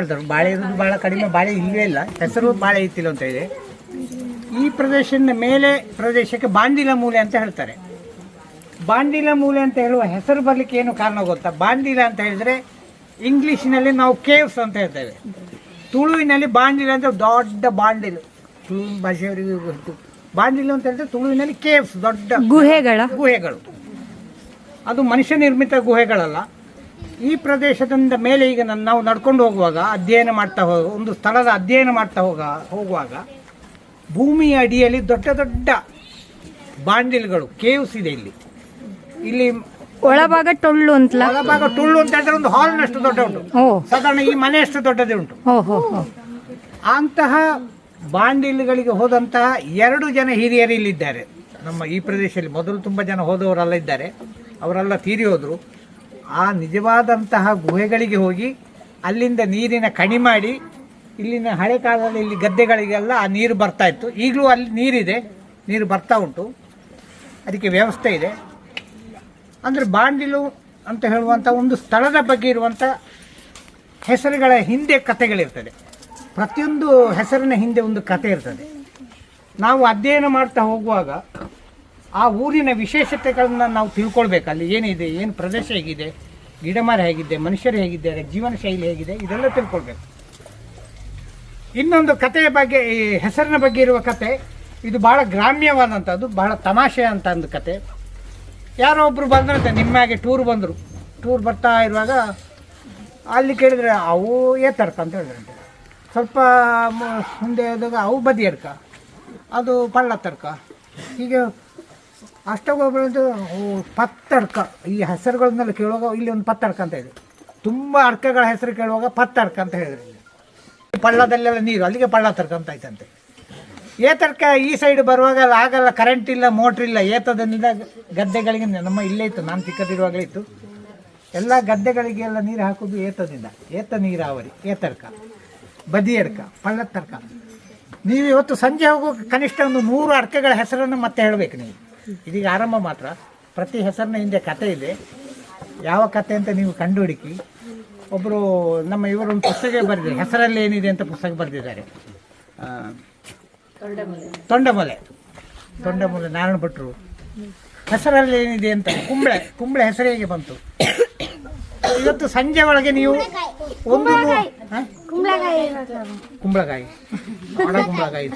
ಹೇಳ್ತಾರೆ ಬಾಳೆ ಇರೋದು ಭಾಳ ಕಡಿಮೆ ಬಾಳೆ ಇಲ್ಲೇ ಇಲ್ಲ. ಹೆಸರು ಬಾಳೆ ಇತ್ತಿಲ್ಲ ಅಂತ ಇದೆ ಈ ಪ್ರದೇಶದ ಮೇಲೆ ಪ್ರದೇಶಕ್ಕೆ ಬಾಂಡಿಲ ಮೂಲೆ ಅಂತ ಹೇಳ್ತಾರೆ. ಬಾಂಡಿಲ ಮೂಲೆ ಅಂತ ಹೇಳುವ ಹೆಸರು ಬರಲಿಕ್ಕೆ ಏನು ಕಾರಣ ಗೊತ್ತಾ? ಬಾಂಡಿಲ ಅಂತ ಹೇಳಿದ್ರೆ ಇಂಗ್ಲೀಷಿನಲ್ಲಿ ನಾವು ಕೇವ್ಸ್ ಅಂತ ಹೇಳ್ತೇವೆ. ತುಳುವಿನಲ್ಲಿ ಬಾಂಡಿಲ ಅಂತ ದೊಡ್ಡ ಬಾಂಡಿಲು. ತುಳು ಭಾಷೆಯವರಿಗೆ ಗೊತ್ತು. ಬಾಂಡಿಲು ಅಂತ ಹೇಳಿದ್ರೆ ತುಳುವಿನಲ್ಲಿ ಕೇವ್ಸ್ ದೊಡ್ಡ ಗುಹೆಗಳ. ಗುಹೆಗಳು. ಅದು ಮನುಷ್ಯ ನಿರ್ಮಿತ ಗುಹೆಗಳಲ್ಲ. ಈ ಪ್ರದೇಶದಿಂದ ಮೇಲೆ ಈಗ ನನ್ನ- ನಾವು ನಡ್ಕೊಂಡು ಹೋಗುವಾಗ ಅಧ್ಯಯನ ಮಾಡ್ತಾ ಹೋಗ ಒಂದು ಸ್ಥಳದ ಅಧ್ಯಯನ ಮಾಡ್ತಾ ಹೋಗ ಹೋಗುವಾಗ ಭೂಮಿಯ ಅಡಿಯಲ್ಲಿ ದೊಡ್ಡ ದೊಡ್ಡ ಬಾಂಡಿಲ್ಗಳು ಕೇವ್ಸ್ ಇದೆ ಇಲ್ಲಿ. ಇಲ್ಲಿ ಒಳಭಾಗ ಟೊಳ್ಳು ಅಂತ ಒಳಭಾಗ ಟೊಳ್ಳು ಅಂತ ಹೇಳಿದ್ರೆ ಒಂದು ಹಾಲ್ನಷ್ಟು ದೊಡ್ಡ ಉಂಟು. ಸಾಧಾರಣ ಈ ಮನೆಯಷ್ಟು ದೊಡ್ಡದೇ ಉಂಟು. ಅಂತಹ ಬಾಂಡಿಲ್ಗಳಿಗೆ ಹೋದಂತಹ ಎರಡು ಜನ ಹಿರಿಯರು ಇಲ್ಲಿದ್ದಾರೆ. ನಮ್ಮ ಈ ಪ್ರದೇಶದಲ್ಲಿ ಮೊದಲು ತುಂಬ ಜನ ಹೋದವರೆಲ್ಲ ಇದ್ದಾರೆ. ಅವರೆಲ್ಲ ತೀರಿ ಹೋದರು. ಆ ನಿಜವಾದಂತಹ ಗುಹೆಗಳಿಗೆ ಹೋಗಿ ಅಲ್ಲಿಂದ ನೀರಿನ ಕಣಿ ಮಾಡಿ, ಇಲ್ಲಿನ ಹಳೆ ಕಾಲದಲ್ಲಿ ಇಲ್ಲಿ ಗದ್ದೆಗಳಿಗೆಲ್ಲ ಆ ನೀರು ಬರ್ತಾ ಇತ್ತು. ಈಗಲೂ ಅಲ್ಲಿ ನೀರಿದೆ, ನೀರು ಬರ್ತಾ ಉಂಟು. ಅದಕ್ಕೆ ವ್ಯವಸ್ಥೆ ಇದೆ. ಅಂದರೆ ಬಾಂಡಿಲು ಅಂತ ಹೇಳುವಂಥ ಒಂದು ಸ್ಥಳದ ಬಗ್ಗೆ ಇರುವಂಥ ಹೆಸರುಗಳ ಹಿಂದೆ ಕಥೆಗಳಿರ್ತದೆ. ಪ್ರತಿಯೊಂದು ಹೆಸರಿನ ಹಿಂದೆ ಒಂದು ಕತೆ ಇರ್ತದೆ. ನಾವು ಅಧ್ಯಯನ ಮಾಡ್ತಾ ಹೋಗುವಾಗ ಆ ಊರಿನ ವಿಶೇಷತೆಗಳನ್ನ ನಾವು ತಿಳ್ಕೊಳ್ಬೇಕು ಅಲ್ಲಿ ಏನಿದೆ? ಏನು ಪ್ರದೇಶ ಹೇಗಿದೆ? ಗಿಡಮರ ಹೇಗಿದೆ? ಮನುಷ್ಯರು ಹೇಗಿದ್ದಾರೆ? ಜೀವನ ಶೈಲಿ ಹೇಗಿದೆ? ಇದೆಲ್ಲ ತಿಳ್ಕೊಳ್ಬೇಕು. ಇನ್ನೊಂದು ಕಥೆಯ ಬಗ್ಗೆ, ಈ ಹೆಸರಿನ ಬಗ್ಗೆ ಇರುವ ಕತೆ ಇದು ಭಾಳ ಗ್ರಾಮ್ಯವಾದಂಥದ್ದು ಭಾಳ ತಮಾಷೆ ಅಂತ ಒಂದು ಕತೆ ಯಾರೋ ಒಬ್ಬರು ಬಂದ್ರಂತೆ ನಿಮ್ಮಾಗೆ ಟೂರ್ ಬಂದರು. ಟೂರ್ ಬರ್ತಾ ಇರುವಾಗ ಅಲ್ಲಿ ಕೇಳಿದರೆ, ಅವು ಏತರ್ಕ ಅಂತ ಹೇಳಿದ್ರಂತೆ. ಸ್ವಲ್ಪ ಮುಂದೆ ಹೋದಾಗ ಅವು ಬದಿಯರ್ಕ ಅದು ಪಳ್ಳ ತರ್ಕ ಹೀಗೆ ಅಷ್ಟೊಬ್ಬರು ಪತ್ತಡ್ಕ ಈ ಹೆಸರುಗಳನ್ನೆಲ್ಲ ಕೇಳುವಾಗ ಇಲ್ಲಿ ಒಂದು ಪತ್ತಡ್ಕ ಅಂತ ಇದೆ ತುಂಬ ಅಡ್ಕೆಗಳ ಹೆಸರು ಕೇಳುವಾಗ ಪತ್ತಡ್ಕ ಅಂತ ಹೇಳಿದ್ರು ಇಲ್ಲಿ. ಪಳ್ಳದಲ್ಲೆಲ್ಲ ನೀರು, ಅಲ್ಲಿಗೆ ಪಳ್ಳ ತರ್ಕಂತ ಆಯ್ತಂತೆ. ಏತರ್ಕ ಈ ಸೈಡ್ ಬರುವಾಗ ಆಗಲ್ಲ ಕರೆಂಟ್ ಇಲ್ಲ ಮೋಟ್ರ್ ಇಲ್ಲ ಏತದಿಂದ ಗದ್ದೆಗಳಿಗೆ ನಮ್ಮ ಇಲ್ಲೇ ಇತ್ತು, ನಾನು ಚಿಕ್ಕದಿರುವಾಗಲೇ ಇತ್ತು. ಎಲ್ಲ ಗದ್ದೆಗಳಿಗೆಲ್ಲ ನೀರು ಹಾಕೋದು ಏತದಿಂದ. ಏತ ನೀರಾವರಿ, ಏತರ್ಕ ಬದಿ ಎಡ್ಕ ಪಳ್ಳದ ತರ್ಕ ನೀವು ಇವತ್ತು ಸಂಜೆ ಹೋಗೋ ಕನಿಷ್ಠ ಒಂದು ನೂರು ಅರ್ಕಗಳ ಹೆಸರನ್ನು ಮತ್ತೆ ಹೇಳಬೇಕು ನೀವು. ಇದೀಗ ಆರಂಭ ಮಾತ್ರ. ಪ್ರತಿ ಹೆಸರಿನ ಹಿಂದೆ ಕತೆ ಇದೆ. ಯಾವ ಕತೆ ಅಂತ ನೀವು ಕಂಡುಹುಡುಕಿ. ಒಬ್ಬರು ನಮ್ಮ ಇವರೊಂದು ಪುಸ್ತಕ ಬರೆದಿದೆ ಹೆಸರಲ್ಲಿ ಏನಿದೆ ಅಂತ ಪುಸ್ತಕ ಬರೆದಿದ್ದಾರೆ. ತೊಂಡಮೊಲೆ. ತೊಂಡಮಲೆ ನಾರಾಯಣ ಭಟ್ರು ಹೆಸರಲ್ಲಿ ಏನಿದೆ ಅಂತ ಕುಂಬಳೆ. ಕುಂಬಳೆ ಹೆಸರು ಹೇಗೆ ಬಂತು? ಇವತ್ತು ಸಂಜೆ ಒಳಗೆ ನೀವು ಒಂದು? ಕುಂಬಳಕಾಯಿ. ಒಣ ಕುಂಬಳಕಾಯಿ.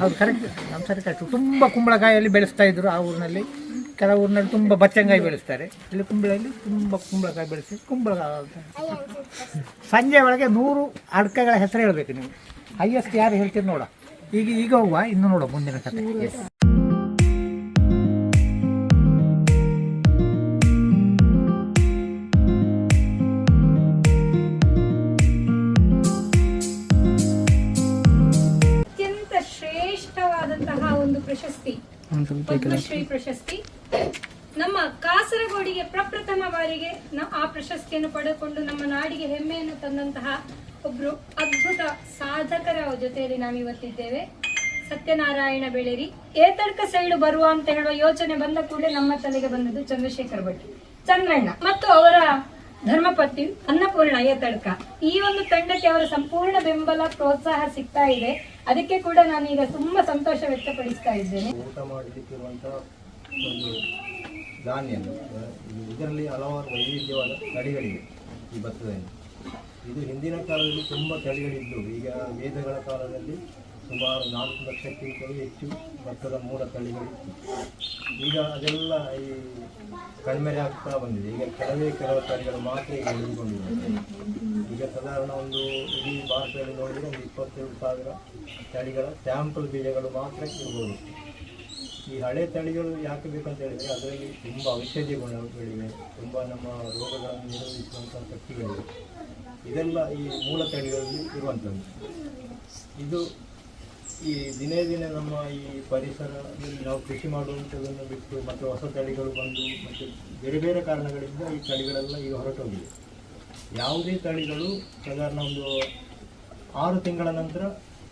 ಹೌದು ಕರೆಕ್ಟ್ ನಮ್ಮ ಸರಿ ಕರೆಕ್ಟ್ ತುಂಬ ಕುಂಬಳಕಾಯಲ್ಲಿ ಬೆಳೆಸ್ತಾ ಇದ್ರು ಆ ಊರಿನಲ್ಲಿ. ಕೆಲವು ಊರಿನಲ್ಲಿ ತುಂಬ ಬಚ್ಚಂಗಾಯಿ ಬೆಳೆಸ್ತಾರೆ. ಇಲ್ಲಿ ಕುಂಬಳಲ್ಲಿ ತುಂಬ ಕುಂಬಳಕಾಯಿ ಬೆಳೆಸಿ ಕುಂಬಳಕಾಯಿ ಸಂಜೆ ಒಳಗೆ ನೂರು ಅಡ್ಕೆಗಳ ಹೆಸರು ಹೇಳಬೇಕು ನೀವು. ಹೈಯೆಸ್ಟ್ ಯಾರು ಹೇಳ್ತೀರಿ ನೋಡ. ಈಗ ಈಗ ಹೋಗುವ ಇನ್ನು ನೋಡೋ ಮುಂದಿನ ಕತೆ ಪದ್ಮಶ್ರೀ ಪ್ರಶಸ್ತಿ. ನಮ್ಮ ಕಾಸರಗೋಡಿಗೆ ಪ್ರಪ್ರಥಮ ಬಾರಿಗೆ ಆ ಪ್ರಶಸ್ತಿಯನ್ನು ಪಡೆದುಕೊಂಡು ನಮ್ಮ ನಾಡಿಗೆ ಹೆಮ್ಮೆಯನ್ನು ತಂದಂತಹ ಒಬ್ರು ಅದ್ಭುತ ಸಾಧಕರ ಜೊತೆಯಲ್ಲಿ ನಾವು ಇವತ್ತಿದ್ದೇವೆ ಸತ್ಯನಾರಾಯಣ ಬೆಳೇರಿ. ಏತರ್ಕ ಸೈಡು ಬರುವ ಅಂತ ಹೇಳುವ ಯೋಚನೆ ಬಂದ ಕೂಡಲೇ ನಮ್ಮ ತಲೆಗೆ ಬಂದದ್ದು ಚಂದ್ರಶೇಖರ್ ಭಟ್. ಚಂದ್ರಣ್ಣ. ಮತ್ತು ಅವರ ಧರ್ಮಪತ್ನಿ ಅನ್ನಪೂರ್ಣ ತಡ್ಕ. ಈ ಒಂದು ತಂಡಕ್ಕೆ ಅವರ ಸಂಪೂರ್ಣ ಬೆಂಬಲ, ಪ್ರೋತ್ಸಾಹ ಸಿಗ್ತಾ ಇದೆ. ಅದಕ್ಕೆ ಕೂಡ ನಾನೀಗ ತುಂಬಾ ಸಂತೋಷ ವ್ಯಕ್ತಪಡಿಸ್ತಾ ಇದ್ದೇನೆ. ಊಟ ಮಾಡಲಿಕ್ಕಿರುವಂತಹ ಒಂದು ಧಾನ್ಯ ಇದರಲ್ಲಿ ಹಲವಾರು ವೈವಿಧ್ಯವಾದ ತಳಿಗಳಿವೆ ಈ ಭತ್ತದಲ್ಲಿ. ಇದು ಹಿಂದಿನ ಕಾಲದಲ್ಲಿ ತುಂಬ ತಳಿಗಳಿದ್ದು ಈಗ ವೇದಗಳ ಕಾಲದಲ್ಲಿ ಸುಮಾರು ನಾಲ್ಕು ಲಕ್ಷಕ್ಕಿಂತ ಹೆಚ್ಚು ಭತ್ತದ ಮೂಲ ತಳಿಗಳು. ಈಗ ಅದೆಲ್ಲ ಈ ಕಡಿಮೆ ಆಗ್ತಾ ಬಂದಿದೆ. ಈಗ ಕೆಲವೇ ಕೆಲವು ತಳಿಗಳು ಮಾತ್ರ ಈಗ ಉಳಿದುಕೊಂಡಿದೆ ಈಗ ಸಾಧಾರಣ ಒಂದು ಇಡೀ ಭಾರತದಲ್ಲಿ ನೋಡಿದರೆ ಒಂದು ಇಪ್ಪತ್ತೇಳು ಸಾವಿರ ತಳಿಗಳ ಸ್ಯಾಂಪಲ್ ಬೀಜಗಳು ಮಾತ್ರ ಇರ್ಬೋದು. ಈ ಹಳೆ ತಳಿಗಳು ಯಾಕೆ ಬೇಕಂತ ಹೇಳಿದರೆ ಅದರಲ್ಲಿ ತುಂಬ ಔಷಧಿ ಗುಣಗಳಿವೆ. ತುಂಬ ನಮ್ಮ ರೋಗಗಳನ್ನು ನಿರೋಧಿಸುವಂಥ ಶಕ್ತಿಗಳಿವೆ. ಇದೆಲ್ಲ ಈ ಮೂಲ ತಳಿಗಳಲ್ಲಿ ಇರುವಂಥದ್ದು. ಇದು ಈ ದಿನೇ ದಿನೇ ನಮ್ಮ ಈ ಪರಿಸರದಲ್ಲಿ ನಾವು ಕೃಷಿ ಮಾಡುವಂಥದ್ದನ್ನು ಬಿಟ್ಟು ಮತ್ತು ಹೊಸ ತಳಿಗಳು ಬಂದು ಮತ್ತು ಬೇರೆ ಬೇರೆ ಕಾರಣಗಳಿಂದ ಈ ತಳಿಗಳೆಲ್ಲ ಈಗ ಹೊರಟೋಗಿದೆ. ಯಾವುದೇ ತಳಿಗಳು ಸಾಧಾರಣ ಒಂದು ಆರು ತಿಂಗಳ ನಂತರ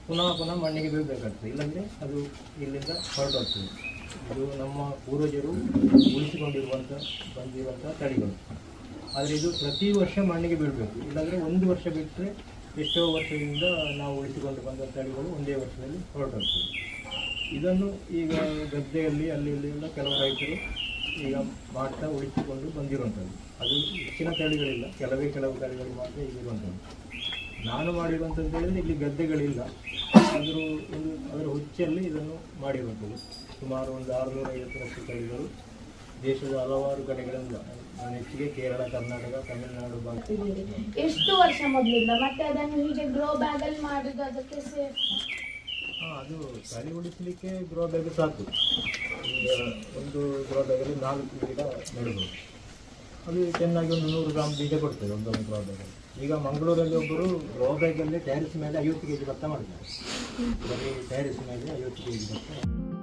ಪುನಃ ಪುನಃ ಮಣ್ಣಿಗೆ ಬೀಳಬೇಕಾಗ್ತದೆ ಇಲ್ಲಾಂದರೆ ಅದು ಇಲ್ಲಿಂದ ಹೊರಟೋಗ್ತದೆ. ಇದು ನಮ್ಮ ಪೂರ್ವಜರು ಉಳಿಸಿಕೊಂಡಿರುವಂಥ, ಬಂದಿರುವಂಥ ತಳಿಗಳು. ಆದರೆ ಇದು ಪ್ರತಿ ವರ್ಷ ಮಣ್ಣಿಗೆ ಬೀಳಬೇಕು ಇಲ್ಲಾಂದರೆ ಒಂದು ವರ್ಷ ಬಿಟ್ಟರೆ ಎಷ್ಟೋ ವರ್ಷದಿಂದ ನಾವು ಉಳಿಸಿಕೊಂಡು ಬಂದ ತಳಿಗಳು ಒಂದೇ ವರ್ಷದಲ್ಲಿ ಹೊರಟೋಗ್ತದೆ. ಇದನ್ನು ಈಗ ಗದ್ದೆಯಲ್ಲಿ ಅಲ್ಲಿ ಇಲ್ಲಿಂದ ಕೆಲವು ರೈತರು ಈಗ ಮಾಡ್ತಾ ಉಳಿಸಿಕೊಂಡು ಬಂದಿರುವಂಥದ್ದು. ಅದು ಹೆಚ್ಚಿನ ತಳಿಗಳಿಲ್ಲ, ಕೆಲವೇ ಕೆಲವು ತಳಿಗಳು ಮಾತ್ರ ಈಗಿರುವಂಥದ್ದು ನಾನು ಮಾಡಿರುವಂಥದ್ದು ಹೇಳಿದ್ರೆ ಇಲ್ಲಿ ಗದ್ದೆಗಳಿಲ್ಲ. ಆದರೂ ಒಂದು ಅದರ ಹುಚ್ಚಲ್ಲಿ ಇದನ್ನು ಮಾಡಿರುವಂಥದ್ದು. ಸುಮಾರು ಒಂದು ಆರುನೂರ ಲಕ್ಷ ತಳಿಗಳು ದೇಶದ ಹಲವಾರು ಕಡೆಗಳಿಂದ ಹೆಚ್ಚಿಗೆ ಕೇರಳ ಕರ್ನಾಟಕ ತಮಿಳುನಾಡು ಎಷ್ಟು ವರ್ಷ ಮೊದಲಿಂದ? ಮತ್ತೆ ಅದನ್ನು ಹೀಗೆ ಗ್ರೋ ಬ್ಯಾಗ್ ಅಲ್ಲಿ ಮಾಡುದು ಅದಕ್ಕೆ ಸೇಫ್ ಅದು ಸರಿ ಉಳಿಸಲಿಕ್ಕೆ ಗ್ರೋ ಬ್ಯಾಗ್ ಸಾಕು. ಈಗ ಒಂದು ಗ್ರೋ ಬ್ಯಾಗಲ್ಲಿ ನಾಲ್ಕು ಗಿಡ ನೆಡಬಹುದು. ಅದು ಚೆನ್ನಾಗಿ ಒಂದು ನೂರು ಗ್ರಾಮ್ ಬೀಜ ಕೊಡ್ತದೆ ಒಂದೊಂದು ಗ್ರೋ ಬ್ಯಾಗಲ್ಲಿ ಈಗ ಮಂಗಳೂರಲ್ಲಿ ಒಬ್ಬರು ಗ್ರೋ ಬ್ಯಾಗಲ್ಲಿ ಟ್ಯಾರಿಸ್ ಮೇಲೆ ಐವತ್ತು ಕೆ ಜಿ ಭತ್ತ ಮಾಡಿದ್ದಾರೆ. ಬರೀ ಟ್ಯಾರಿಸ್ ಮೇಲೆ ಐವತ್ತು ಕೆ ಜಿ ಭತ್ತ.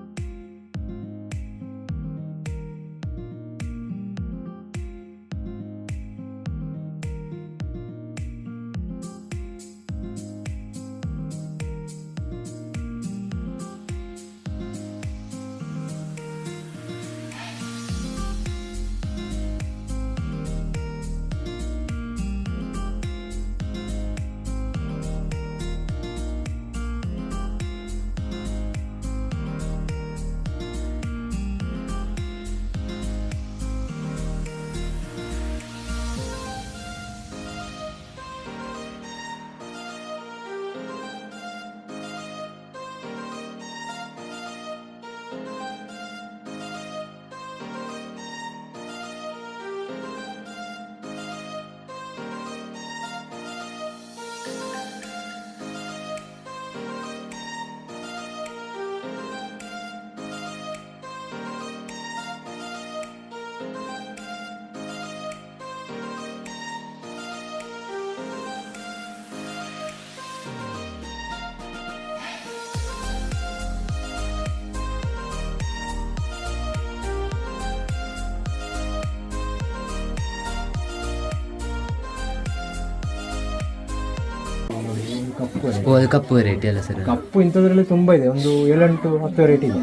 ಕಪ್ಪು ಅದು ವೆರೈಟಿ ಅಲ್ಲ ಸರ್ ಕಪ್ಪು ಇಂಥದ್ರಲ್ಲಿ ತುಂಬ ಇದೆ. ಒಂದು ಏಳೆಂಟು ಹತ್ತು ವೆರೈಟಿ ಇದೆ.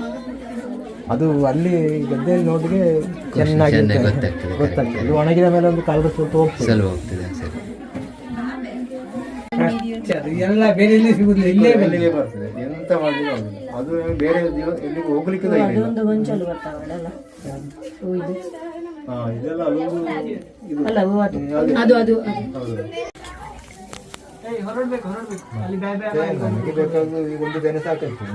ಅದು ಅಲ್ಲಿ ಗದ್ದೆಯಲ್ಲಿ ನೋಡಿದ್ರೆ ಚೆನ್ನಾಗಿ ಗೊತ್ತಾಗ್ತದೆ. ಗೊತ್ತಾಗ್ತದೆ ಇದು ಒಣಗಿದ ಮೇಲೆ ಒಂದು ಕಲರ್ ಸ್ವಲ್ಪ ಹೋಗ್ತದೆ. ಸ್ವಲ್ಪ ಹೋಗ್ತದೆ ಸರ್ ಅದು ಎಲ್ಲ ಬೇರೆ ಎಲ್ಲಿ ಸಿಗುದಿಲ್ಲ ಇಲ್ಲೇ ಬರ್ತದೆ. ಎಂತ ಮಾಡಿದ್ರು ಅದು. ಬೇರೆ ಎಲ್ಲಿಗೂ ಹೋಗ್ಲಿಕ್ಕೆ ಇದೆಲ್ಲ ಅದೊಂದು ಇದು. ಅದು. ಅದು ಏಯ್, ಹೊರಡ್ಬೇಕು ಹೊರಡ್ಬೇಕು ಅಲ್ಲಿ ಬ್ಯಾ ಬ್ಯಾ ಮತ್ತೆ ನಮಗೆ ಬೇಕಾದ ಈ ಒಂದು ದಿನ ಸಾಕಾಯ್ತು ಇದು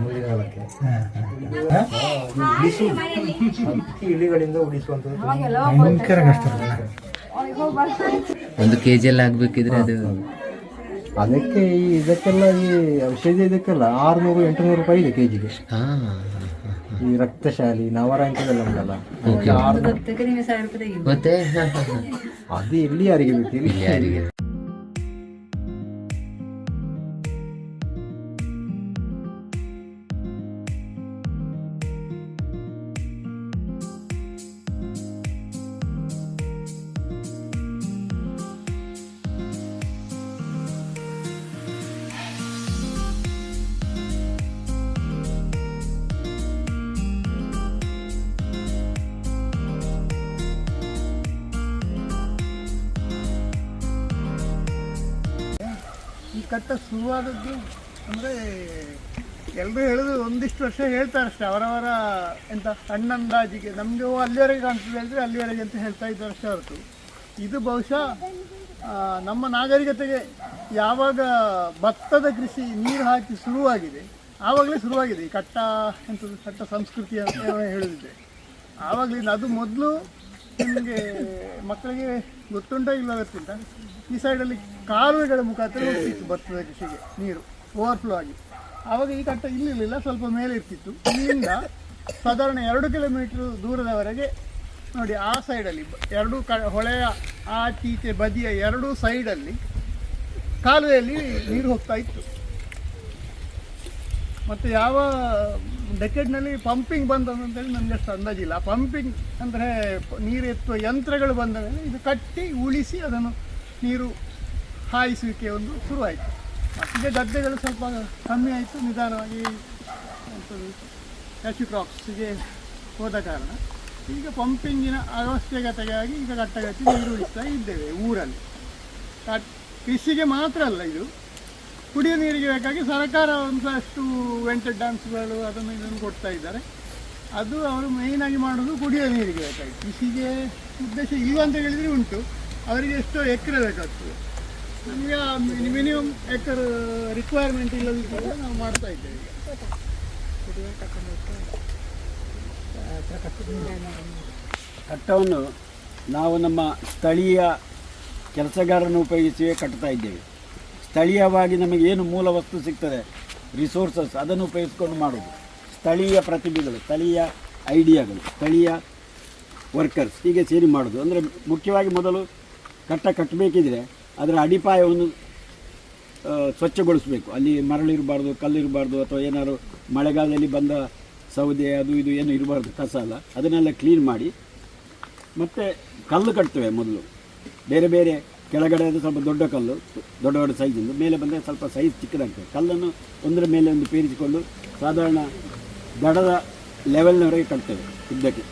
ಉಳಿಸು. ಹಕ್ಕಿ ಇಲಿಗಳಿಂದ ಉಳಿಸುವಂಥದ್ದು ಭಯಂಕರ ಕಷ್ಟ ಒಂದು ಕೆ ಜಿ ಎಲ್ಲ ಆಗ್ಬೇಕಿದ್ರೆ ಅದು ಅದಕ್ಕೆ ಈ ಇದಕ್ಕೆಲ್ಲ ಈ ಔಷಧಿ ಇದಕ್ಕೆಲ್ಲ ಆರುನೂರು ಎಂಟುನೂರು ರೂಪಾಯಿ ಇದೆ ಕೆಜಿಗೆ. ಹಾ ಈ ರಕ್ತಶಾಲಿ ನವರ ಅಂತದೆಲ್ಲ ಉಂಟಲ್ಲ ಮತ್ತೆ. ಅದು ಎಲ್ಲಿ ಯಾರಿಗೆ ಬೇಕು ಇಲ್ಲಿ ಇಲ್ಲಿ ಯಾರಿಗೆ ಕಟ್ಟ ಶುರುವಾದದ್ದು ಅಂದರೆ ಎಲ್ಲರೂ ಹೇಳೋದು ಒಂದಿಷ್ಟು ವರ್ಷ ಹೇಳ್ತಾರೆ ಅಷ್ಟೇ, ಅವರವರ ಎಂತ ಅಣ್ಣಂದಾಜಿಗೆ. ನಮಗೆ ಅಲ್ಲಿವರೆಗೆ ಕಾಣ್ತದೆ ಅಂದರೆ ಅಲ್ಲಿವರೆಗೆ ಅಂತ ಹೇಳ್ತಾ ಇದ್ದಾರೆ ಅಷ್ಟೇ ಹೊರತು. ಇದು ಬಹುಶಃ ನಮ್ಮ ನಾಗರಿಕತೆಗೆ ಯಾವಾಗ ಭತ್ತದ ಕೃಷಿ ನೀರು ಹಾಕಿ ಶುರುವಾಗಿದೆ, ಆವಾಗಲೇ ಶುರುವಾಗಿದೆ. ಈ ಕಟ್ಟ ಎಂಥದ್ದು ಕಟ್ಟ ಸಂಸ್ಕೃತಿ ಅಂತ ಹೇಳೋದಿದೆ ಆವಾಗಲಿಂದ ಅದು ಮೊದಲು ನಿಮಗೆ ಮಕ್ಕಳಿಗೆ ಗೊತ್ತುಂಟ ಇಲ್ಲ ಗೊತ್ತಿಲ್ಲ? ಈ ಸೈಡಲ್ಲಿ ಕಾಲುವೆಗಳ ಮುಖಾಂತರ ಹೋಗ್ತಿತ್ತು ಭತ್ತದ ಕೃಷಿಗೆ ನೀರು ಓವರ್ಫ್ಲೋ ಆಗಿ. ಆವಾಗ ಈ ಕಟ್ಟ ಇಲ್ಲಿರಲಿಲ್ಲ, ಸ್ವಲ್ಪ ಮೇಲೆ ಇರ್ತಿತ್ತು. ಇಲ್ಲಿಂದ ಸಾಧಾರಣ ಎರಡು ಕಿಲೋಮೀಟರ್ ದೂರದವರೆಗೆ ನೋಡಿ, ಆ ಸೈಡಲ್ಲಿ ಎರಡು ಕ ಹೊಳೆಯ ಆಚೀಚೆ ಬದಿಯ ಎರಡೂ ಸೈಡಲ್ಲಿ ಕಾಲುವೆಯಲ್ಲಿ ನೀರು ಹೋಗ್ತಾ ಇತ್ತು. ಮತ್ತು ಯಾವ ಡೆಕೆಡ್ನಲ್ಲಿ ಪಂಪಿಂಗ್ ಬಂದದ್ದು ಅಂತೇಳಿ ನನಗೆ ಅಷ್ಟು ಅಂದಾಜಿಲ್ಲ ಪಂಪಿಂಗ್ ಅಂದರೆ ನೀರು ಎತ್ತುವ ಯಂತ್ರಗಳು ಬಂದ ಮೇಲೆ ಇದು ಕಟ್ಟಿ ಉಳಿಸಿ ಅದನ್ನು ನೀರು ಹಾಯಿಸುವಿಕೆ ಒಂದು ಶುರುವಾಯಿತು ಮತ್ತಿಗೆ ಗದ್ದೆಗಳು ಸ್ವಲ್ಪ ಕಮ್ಮಿ ಆಯಿತು, ನಿಧಾನವಾಗಿ ಕ್ಯಾಚು ಕ್ರಾಪ್ಸ್ಗೆ ಹೋದ ಕಾರಣ. ಈಗ ಪಂಪಿಂಗಿನ ಅವಶ್ಯಕತೆಗಾಗಿ ಈಗ ಕಟ್ಟಗಟ್ಟಿ ನೀರು ಉಳಿಸ್ತಾ ಇದ್ದೇವೆ ಊರಲ್ಲಿ. ಕೃಷಿಗೆ ಮಾತ್ರ ಅಲ್ಲ ಇದು. ಕುಡಿಯುವ ನೀರಿಗೆ ಬೇಕಾಗಿ ಸರ್ಕಾರ ಒಂದಷ್ಟು ವೆಂಟೆಡ್ ಡ್ಯಾಮ್ಸ್ಗಳು ಅದನ್ನು ಇದನ್ನು ಕೊಡ್ತಾ ಇದ್ದಾರೆ. ಅದು ಅವರು ಮೇಯ್ನಾಗಿ ಮಾಡೋದು ಕುಡಿಯುವ ನೀರಿಗೆ ಬೇಕಾಗಿ. ಕೃಷಿಗೆ ಉದ್ದೇಶ ಇಲ್ಲ ಅಂತ ಹೇಳಿದರೆ ಉಂಟು. ಅವರಿಗೆ ಎಷ್ಟೋ ಎಕರೆ ಬೇಕಾಗ್ತದೆ. ನಮಗೆ ಮಿನಿಮಮ್ ಎಕರ್ ರಿಕ್ವೈರ್ಮೆಂಟ್ ಇಲ್ಲದಿದ್ದರೆ ನಾವು ಮಾಡ್ತಾ ಇದ್ದೇವೆ. ಕಟ್ಟವನ್ನು ನಾವು ನಮ್ಮ ಸ್ಥಳೀಯ ಕೆಲಸಗಾರರನ್ನು ಉಪಯೋಗಿಸಿ ಕಟ್ತಾ ಇದ್ದೇವೆ. ಸ್ಥಳೀಯವಾಗಿ ನಮಗೆ ಏನು ಮೂಲ ವಸ್ತು ಸಿಗ್ತದೆ ರಿಸೋರ್ಸಸ್ ಅದನ್ನು ಉಪಯೋಗಿಸ್ಕೊಂಡು ಮಾಡೋದು ಸ್ಥಳೀಯ ಪ್ರತಿಭೆಗಳು, ಸ್ಥಳೀಯ ಐಡಿಯಾಗಳು ಸ್ಥಳೀಯ ವರ್ಕರ್ಸ್ ಹೀಗೆ ಸೇರಿ ಮಾಡೋದು ಅಂದರೆ ಮುಖ್ಯವಾಗಿ ಮೊದಲು ಕಟ್ಟ ಕಟ್ಟಬೇಕಿದ್ರೆ ಅದರ ಅಡಿಪಾಯವನ್ನು ಸ್ವಚ್ಛಗೊಳಿಸಬೇಕು. ಅಲ್ಲಿ ಮರಳಿರಬಾರ್ದು ಕಲ್ಲಿರಬಾರ್ದು ಅಥವಾ ಏನಾದ್ರು ಮಳೆಗಾಲದಲ್ಲಿ ಬಂದ ಸೌದೆ, ಅದು ಇದು ಏನು ಇರಬಾರ್ದು, ಕಸ ಅಲ್ಲ. ಅದನ್ನೆಲ್ಲ ಕ್ಲೀನ್ ಮಾಡಿ, ಮತ್ತು ಕಲ್ಲು ಕಟ್ತೇವೆ ಮೊದಲು. ಬೇರೆ ಬೇರೆ ಕೆಳಗಡೆ ಅದು ಸ್ವಲ್ಪ ದೊಡ್ಡ ಕಲ್ಲು, ದೊಡ್ಡ ದೊಡ್ಡ ಸೈಜಿಂದು ಮೇಲೆ ಬಂದರೆ ಸ್ವಲ್ಪ ಸೈಜ್ ಚಿಕ್ಕದಾಗ್ತದೆ. ಕಲ್ಲನ್ನು ಒಂದರ ಮೇಲೆ ಒಂದು ಪೇರಿಸಿಕೊಂಡು ಸಾಧಾರಣ ದಡದ ಲೆವೆಲ್ನವರೆಗೆ ಕಟ್ತೇವೆ ಇದ್ದಕ್ಕೆ.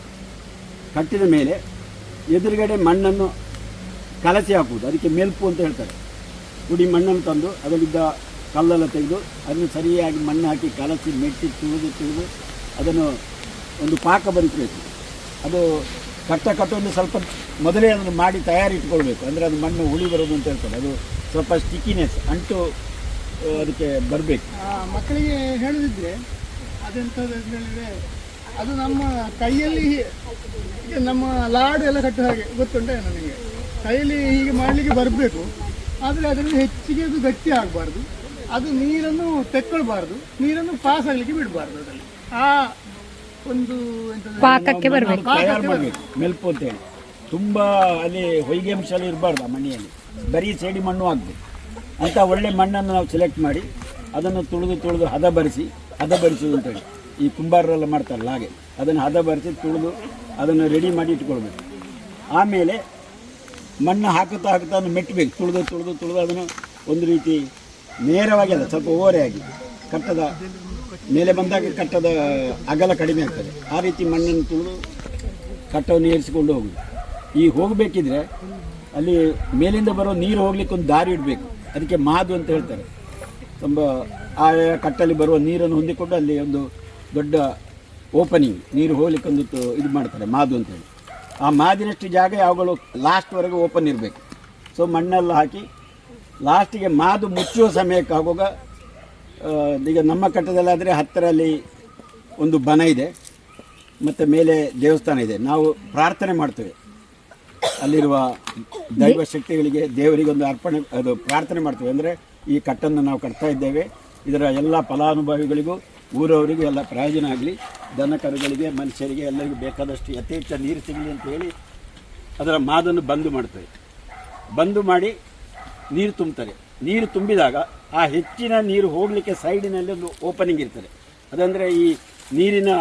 ಕಟ್ಟಿದ ಮೇಲೆ ಎದುರುಗಡೆ ಮಣ್ಣನ್ನು ಕಲಸಿ ಹಾಕುವುದು. ಅದಕ್ಕೆ ಮೆಲ್ಪು ಅಂತ ಹೇಳ್ತಾರೆ. ಪುಡಿ ಮಣ್ಣನ್ನು ತಂದು ಅದರಲ್ಲಿದ್ದ ಕಲ್ಲೆಲ್ಲ ತೆಗೆದು ಅದನ್ನು ಸರಿಯಾಗಿ ಮಣ್ಣು ಹಾಕಿ ಕಲಸಿ ಮೆಟ್ಟಿ ತುಳಿದು ತುಳಿದು ಅದನ್ನು ಒಂದು ಪಾಕ ಬರಿಸಬೇಕು ಅದು ಕಟ್ಟ ಕಟ್ಟೊಂದು ಸ್ವಲ್ಪ ಮೊದಲೇ ಅದನ್ನು ಮಾಡಿ ತಯಾರಿ ಇಟ್ಕೊಳ್ಬೇಕು ಅಂದರೆ ಅದು ಮಣ್ಣು ಹುಳಿ ಬರೋದು ಅಂತ ಹೇಳ್ತಾರೆ. ಅದು ಸ್ವಲ್ಪ ಸ್ಟಿಕಿನೆಸ್ ಅಂಟು ಅದಕ್ಕೆ ಬರಬೇಕು. ಮಕ್ಕಳಿಗೆ ಹೇಳಿದ್ರೆ ಅದೆಂಥದ್ದು ಅಂತ ಹೇಳಿದರೆ ಅದು ನಮ್ಮ ಕೈಯಲ್ಲಿ ನಮ್ಮ ಲಾಡು ಎಲ್ಲ ಕಟ್ಟುವ ಹಾಗೆ ಗೊತ್ತುಂಟೆ ನನಗೆ? ಕೈಯಲ್ಲಿ ಹೀಗೆ ಮಾಡಲಿಕ್ಕೆ ಬರಬೇಕು. ಆದರೆ ಅದರಲ್ಲಿ ಹೆಚ್ಚಿಗೆ ಅದು ಗಟ್ಟಿ ಆಗಬಾರ್ದು. ಅದು ನೀರನ್ನು ತೆಕ್ಕೊಳ್ಬಾರ್ದು. ನೀರನ್ನು ಪಾಸ್ ಆಗಲಿಕ್ಕೆ ಬಿಡಬಾರ್ದು ಅದರಲ್ಲಿ. ಆ ಒಂದು ಪಾಕಕ್ಕೆ ಬರಬೇಕು. ತಯಾರು ಮಾಡಬೇಕು. ಮೆಲ್ಪು ಅಂತ ಹೇಳಿ. ತುಂಬ ಅಲ್ಲಿ ಹೊಯ್ಗೆ ಅಂಶ ಎಲ್ಲ ಇರಬಾರ್ದು ಆ ಮಣ್ಣಿನಲ್ಲಿ ಬರೀ ಸೇಡಿ ಮಣ್ಣು ಆಗಬೇಕು. ಅಂತ ಒಳ್ಳೆ ಮಣ್ಣನ್ನು ನಾವು ಸೆಲೆಕ್ಟ್ ಮಾಡಿ ಅದನ್ನು ತುಳಿದು ತುಳಿದು ಹದ ಬರಿಸಿ ಹದ ಬರಿಸೋದು ಅಂತೇಳಿ ಈ ಕುಂಬಾರರೆಲ್ಲ ಮಾಡ್ತಾರಲ್ಲ ಹಾಗೆ. ಅದನ್ನು ಹದ ಬರಿಸಿ ತುಳಿದು ಅದನ್ನು ರೆಡಿ ಮಾಡಿ ಇಟ್ಕೊಳ್ಬೇಕು. ಆಮೇಲೆ ಮಣ್ಣು ಹಾಕುತ್ತಾ ಹಾಕುತ್ತಾ ಅದನ್ನು ಮೆಟ್ಟಬೇಕು. ತುಳಿದು ತುಳಿದು ತುಳಿದು ಅದನ್ನು ಒಂದು ರೀತಿ ನೇರವಾಗಿ ಅಲ್ಲ, ಸ್ವಲ್ಪ ಓರೆಯಾಗಿ ಕಟ್ಟದ ಮೇಲೆ ಬಂದಾಗ ಕಟ್ಟದ ಅಗಲ ಕಡಿಮೆ ಆಗ್ತದೆ. ಆ ರೀತಿ ಮಣ್ಣನ್ನು ತುಳಿದು ಕಟ್ಟವನ್ನು ಏರಿಸಿಕೊಂಡು ಹೋಗುದು. ಈ ಹೋಗಬೇಕಿದ್ರೆ ಅಲ್ಲಿ ಮೇಲಿಂದ ಬರೋ ನೀರು ಹೋಗ್ಲಿಕ್ಕೆ ಒಂದು ದಾರಿ ಇಡಬೇಕು. ಅದಕ್ಕೆ ಮಾದು ಅಂತ ಹೇಳ್ತಾರೆ. ತುಂಬ ಆ ಕಟ್ಟಲ್ಲಿ ಬರುವ ನೀರನ್ನು ಹೊಂದಿಕೊಂಡು ಅಲ್ಲಿ ಒಂದು ದೊಡ್ಡ ಓಪನಿಂಗ್, ನೀರು ಹೋಗ್ಲಿಕ್ಕೆ ಒಂದು ತು- ಇದು ಮಾಡ್ತಾರೆ, ಮಾದು ಅಂತೇಳಿ ಆ ಮಾದಿನಷ್ಟು ಜಾಗ ಯಾವಾಗಲೂ ಲಾಸ್ಟ್ವರೆಗೆ ಓಪನ್ ಇರಬೇಕು. ಸೊ ಮಣ್ಣೆಲ್ಲ ಹಾಕಿ ಲಾಸ್ಟಿಗೆ ಮಾದು ಮುಚ್ಚುವ ಸಮಯಕ್ಕೆ ಆಗುವಾಗ ಈಗ ನಮ್ಮ ಕಟ್ಟದಲ್ಲಾದರೆ ಹತ್ತಿರಲ್ಲಿ ಒಂದು ಬನ ಇದೆ, ಮತ್ತು ಮೇಲೆ ದೇವಸ್ಥಾನ ಇದೆ. ನಾವು ಪ್ರಾರ್ಥನೆ ಮಾಡ್ತೇವೆ. ಅಲ್ಲಿರುವ ದೈವ ಶಕ್ತಿಗಳಿಗೆ ದೇವರಿಗೆ ಒಂದು ಅರ್ಪಣೆ, ಅದು ಪ್ರಾರ್ಥನೆ ಮಾಡ್ತೇವೆ. ಅಂದರೆ ಈ ಕಟ್ಟನ್ನು ನಾವು ಕಟ್ತಾ ಇದ್ದೇವೆ. ಇದರ ಎಲ್ಲ ಫಲಾನುಭವಿಗಳಿಗೂ ಊರವರಿಗೂ ಎಲ್ಲ ಪ್ರಯೋಜನ ಆಗಲಿ, ದನ ಕರುಗಳಿಗೆ, ಮನುಷ್ಯರಿಗೆ ಎಲ್ಲರಿಗೂ ಬೇಕಾದಷ್ಟು ಯಥೇಚ್ಛ ನೀರು ಸಿಗಲಿ ಅಂತ ಹೇಳಿ ಅದರ ಮಾದನ್ನು ಬಂದು ಮಾಡ್ತಾರೆ. ಬಂದು ಮಾಡಿ ನೀರು ತುಂಬ್ತಾರೆ. ನೀರು ತುಂಬಿದಾಗ ಆ ಹೆಚ್ಚಿನ ನೀರು ಹೋಗಲಿಕ್ಕೆ ಸೈಡಿನಲ್ಲಿ ಒಂದು ಓಪನಿಂಗ್ ಇರ್ತದೆ. ಅದಂದರೆ ಈ ನೀರಿನ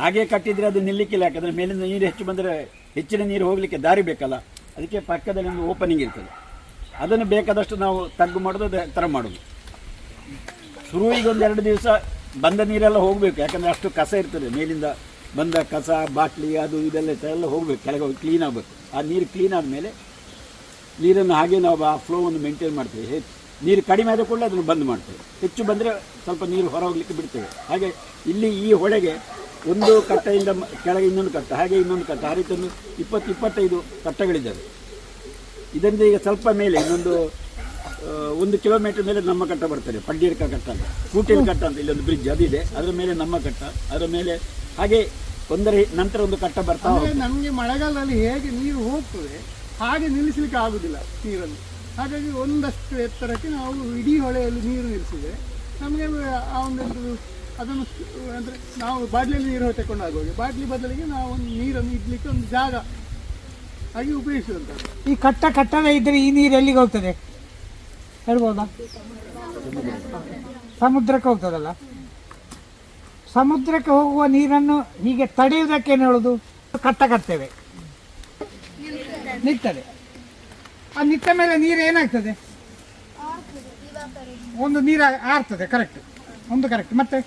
ಹಾಗೆ ಕಟ್ಟಿದರೆ ಅದು ನಿಲ್ಲಿಕ್ಕಿಲ್ಲ, ಯಾಕಂದರೆ ಮೇಲಿಂದ ನೀರು ಹೆಚ್ಚು ಬಂದರೆ ಹೆಚ್ಚಿನ ನೀರು ಹೋಗಲಿಕ್ಕೆ ದಾರಿ ಬೇಕಲ್ಲ, ಅದಕ್ಕೆ ಪಕ್ಕದಲ್ಲಿ ಒಂದು ಓಪನಿಂಗ್ ಇರ್ತದೆ. ಅದನ್ನು ಬೇಕಾದಷ್ಟು ನಾವು ತಗ್ಗು ಮಾಡೋದು ಥರ ಮಾಡೋದು. ಶುರುವಿಗೆ ಒಂದು ಎರಡು ದಿವಸ ಬಂದ ನೀರೆಲ್ಲ ಹೋಗಬೇಕು, ಯಾಕಂದರೆ ಅಷ್ಟು ಕಸ ಇರ್ತದೆ. ಮೇಲಿಂದ ಬಂದ ಕಸ, ಬಾಟ್ಲಿ, ಅದು ಇದೆಲ್ಲ ಎಲ್ಲ ಹೋಗಬೇಕು ಕೆಳಗೆ ಹೋಗಿ ಕ್ಲೀನ್ ಆಗಬೇಕು. ಆ ನೀರು ಕ್ಲೀನ್ ಆದಮೇಲೆ ನೀರನ್ನು ಹಾಗೆ ನಾವು ಆ ಫ್ಲೋವನ್ನು ಮೇಂಟೈನ್ ಮಾಡ್ತೇವೆ. ಹೆಚ್ಚು ನೀರು ಕಡಿಮೆ ಆದ ಕೂಡಲೇ ಅದನ್ನು ಬಂದ್ ಮಾಡ್ತೇವೆ. ಹೆಚ್ಚು ಬಂದರೆ ಸ್ವಲ್ಪ ನೀರು ಹೊರ ಹೋಗಲಿಕ್ಕೆ ಬಿಡ್ತೇವೆ. ಹಾಗೆ ಇಲ್ಲಿ ಈ ಹೊಳೆಗೆ ಒಂದು ಕಟ್ಟೆಯಿಂದ ಕೆಳಗೆ ಇನ್ನೊಂದು ಕಟ್ಟ, ಹಾಗೆ ಇನ್ನೊಂದು ಕಟ್ಟ. ಆ ರೀತಿ ಒಂದು ಇಪ್ಪತ್ತು ಇಪ್ಪತ್ತೈದು ಕಟ್ಟಗಳಿದ್ದಾವೆ. ಇದರಿಂದ ಈಗ ಸ್ವಲ್ಪ ಮೇಲೆ ಇನ್ನೊಂದು ಒಂದು ಕಿಲೋಮೀಟರ್ ಮೇಲೆ ನಮ್ಮ ಕಟ್ಟ ಬರ್ತದೆ ಪಡ್ಡೀರ್ಕ ಕಟ್ಟ ಅಂತ. ಕೂಟಿನ ಕಟ್ಟ ಅಂತ ಇಲ್ಲೊಂದು ಬ್ರಿಡ್ಜ್ ಅದಿದೆ ಅದರ ಮೇಲೆ ನಮ್ಮ ಕಟ್ಟ ಅದರ ಮೇಲೆ ಹಾಗೆ ಒಂದರ ನಂತರ ಒಂದು ಕಟ್ಟ ಬರ್ತಾ ಹೋಗ್ತದೆ. ನಮಗೆ ಮಳೆಗಾಲದಲ್ಲಿ ಹೇಗೆ ನೀರು ಹೋಗ್ತದೆ ಹಾಗೆ ನಿಲ್ಲಿಸಲಿಕ್ಕೆ ಆಗುದಿಲ್ಲ ನೀರನ್ನು. ಹಾಗಾಗಿ ಒಂದಷ್ಟು ಎತ್ತರಕ್ಕೆ ನಾವು ಇಡೀ ಹೊಳೆಯಲ್ಲಿ ನೀರು ನಿಲ್ಲಿಸಿದರೆ ನಮಗೆ ಆ ಒಂದು ಅದನ್ನು ಅಂದರೆ ನಾವು ಬಾಟ್ಲಿಯಲ್ಲಿ ನೀರು ತಗೊಂಡು ಆಗುವಾಗ ಬಾಟ್ಲಿ ಬದಲಿಗೆ ನಾವು ಒಂದು ನೀರನ್ನು ಇಡ್ಲಿಕ್ಕೆ ಒಂದು ಜಾಗ ಹಾಗೆ ಉಪಯೋಗಿಸುವಂಥದ್ದು. ಈ ಕಟ್ಟ ಕಟ್ಟದ ಇದ್ರೆ ಈ ನೀರು ಎಲ್ಲಿಗೆ ಹೋಗ್ತದೆ? ಹೇಳ್ಬೋದಾ? ಸಮುದ್ರಕ್ಕೆ ಹೋಗ್ತದಲ್ಲ ಸಮುದ್ರಕ್ಕೆ ಹೋಗುವ ನೀರನ್ನು ಹೀಗೆ ತಡೆಯುವುದಕ್ಕೆ ಏನು ಹೇಳೋದು? ಕಟ್ಟ ಕಟ್ತೇವೆ. ನಿಲ್ತದೆ. ಆ ನಿಂತ ಮೇಲೆ ನೀರು ಏನಾಗ್ತದೆ? ಒಂದು ನೀರು ಆರ್ತದೆ ಕರೆಕ್ಟ್ ಒಂದು ಕರೆಕ್ಟ್ ಮತ್ತೆ?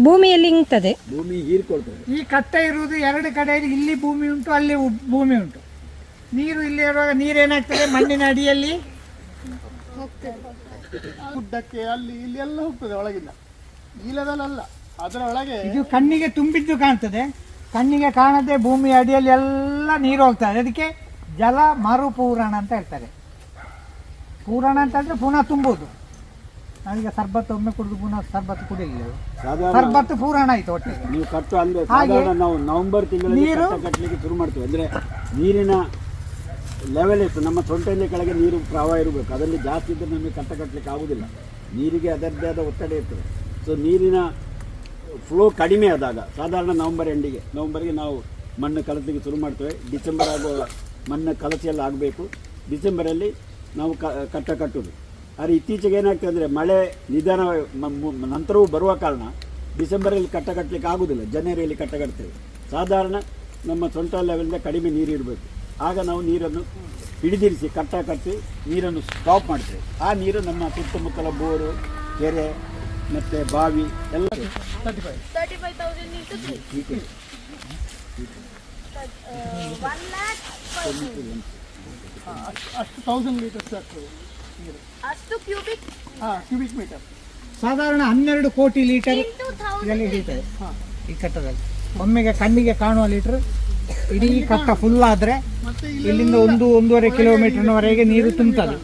ಭೂಮಿಯಲ್ಲಿ ಇಂಗ್ತದೆ ಭೂಮಿ ಹೀರ್ಕೊಳ್ತದೆ. ಈ ಕಟ್ಟೆ ಇರುವುದು ಎರಡು ಕಡೆ ಇಲ್ಲಿ ಭೂಮಿ ಉಂಟು ಅಲ್ಲಿ ಉ- ಭೂಮಿ ಉಂಟು. ನೀರು ಇಲ್ಲಿ ಇರುವಾಗ ನೀರೇನಾಗ್ತದೆ ಮಣ್ಣಿನ ಅಡಿಯಲ್ಲಿ ಗುಡ್ಡಕ್ಕೆ ಅಲ್ಲಿ ಇಲ್ಲಿ ಎಲ್ಲ ಹೋಗ್ತದೆ ಒಳಗಿಂದ. ಇಲ್ಲದಲ್ಲ ಅಲ್ಲ ಅದರ ಒಳಗೆ ಇದು ಕಣ್ಣಿಗೆ ತುಂಬಿದ್ದು ಕಾಣ್ತದೆ. ಕಣ್ಣಿಗೆ ಕಾಣದೆ ಭೂಮಿ ಅಡಿಯಲ್ಲಿ ಎಲ್ಲ ನೀರು ಹೋಗ್ತದೆ. ಅದಕ್ಕೆ ಜಲ ಮರುಪೂರಣ ಅಂತ ಹೇಳ್ತಾರೆ. ಪೂರಣ ಅಂತಂದ್ರೆ ಪುನಃ ತುಂಬುದು. ನನಗೆ ಸರ್ಬತ್ತು ಒಮ್ಮೆ ಕುಡಿದು ಪುನಃ ಸರ್ಬತ್ತು ಕುಡಿಯಲಿಲ್ಲ ಸರ್ಬತ್ತು ಪೂರಣ ಆಯ್ತು ಒಟ್ಟಿಗೆ. ನೀವು ಕಟ್ಟು ಅಂದ್ರೆ ನಾವು ನವೆಂಬರ್ ತಿಂಗಳಲ್ಲಿ ನೀರು- ಕಟ್ಟ ಕಟ್ಟಲಿಕ್ಕೆ ಶುರು ಮಾಡ್ತೀವಿ. ಅಂದ್ರೆ ನೀರಿನ ಲೆವೆಲ್ ಇತ್ತು. ನಮ್ಮ ಸೊಂಟೆಯಲ್ಲಿ ಕೆಳಗೆ ನೀರು ಪ್ರವಾಹ ಇರಬೇಕು. ಅದರಲ್ಲಿ ಜಾಸ್ತಿ ಇದ್ದರೆ ನಮಗೆ ಕಟ್ಟ ಕಟ್ಟಲಿಕ್ಕೆ ಆಗುವುದಿಲ್ಲ ನೀರಿಗೆ ಅದರದ್ದೇ ಆದ ಒತ್ತಡ ಇರ್ತದೆ. ಸೊ ನೀರಿನ ಫ್ಲೋ ಕಡಿಮೆ ಆದಾಗ, ಸಾಧಾರಣ ನವಂಬರ್ ಎಂಡಿಗೆ, ನವಂಬರ್ಗೆ ನಾವು ಮಣ್ಣು ಕಲಸಿಗೆ ಶುರು ಮಾಡ್ತೇವೆ. ಡಿಸೆಂಬರ್ ಆಗುವ ಮಣ್ಣು ಕಲಸಿ ಎಲ್ಲ ಆಗಬೇಕು. ಡಿಸೆಂಬರಲ್ಲಿ ನಾವು ಕ, ಕಟ್ಟ ಕಟ್ಟುವುದು ಆದರೆ ಇತ್ತೀಚೆಗೆ ಏನಾಗ್ತದೆ ಅಂದರೆ ಮಳೆ ನಿಧಾನ ನಂತರವೂ ಬರುವ ಕಾರಣ ಡಿಸೆಂಬರಲ್ಲಿ ಕಟ್ಟ ಕಟ್ಟಲಿಕ್ಕೆ ಆಗುವುದಿಲ್ಲ ಜನವರಿಯಲ್ಲಿ ಕಟ್ಟ ಕಟ್ತೇವೆ. ಸಾಧಾರಣ ನಮ್ಮ ಸೊಂಟ ಲೆವೆಲಿಂದ ಕಡಿಮೆ ನೀರು ಇಡಬೇಕು ಆಗ ನಾವು ನೀರನ್ನು ಹಿಡಿದಿರಿಸಿ ಕಟ್ಟ ಕಟ್ಟಿ ನೀರನ್ನು ಸ್ಟಾಪ್ ಮಾಡ್ತೇವೆ. ಆ ನೀರು ನಮ್ಮ ಸುತ್ತಮುತ್ತಲ ಬೋರು ಕೆರೆ ಮತ್ತು ಬಾವಿ ಎಲ್ಲ ಲ್ಯಾಕ್ ಅಷ್ಟು ತೌಸಂಡ್ ಲೀಟರ್ಸ್ ಆಗ್ತದೆ ನೀರು. ಅಷ್ಟು ಕ್ಯೂಬಿಕ್ ಹಾಂ ಕ್ಯೂಬಿಕ್ ಮೀಟರ್ ಸಾಧಾರಣ ಹನ್ನೆರಡು ಕೋಟಿ ಲೀಟರ್ ಹಿಡಿತದೆ. ಈ ಕಟ್ಟದಲ್ಲಿ. ಒಮ್ಮೆಗೆ ಕಣ್ಣಿಗೆ ಕಾಣುವ ಲೀಟರ್ ಇಡೀ ಕಟ್ಟ ಫುಲ್ ಆದರೆ ಇಲ್ಲಿಂದ ಒಂದು ಒಂದೂವರೆ ಕಿಲೋಮೀಟರ್ನವರೆಗೆ ನೀರು ತುಂಬುತ್ತದೆ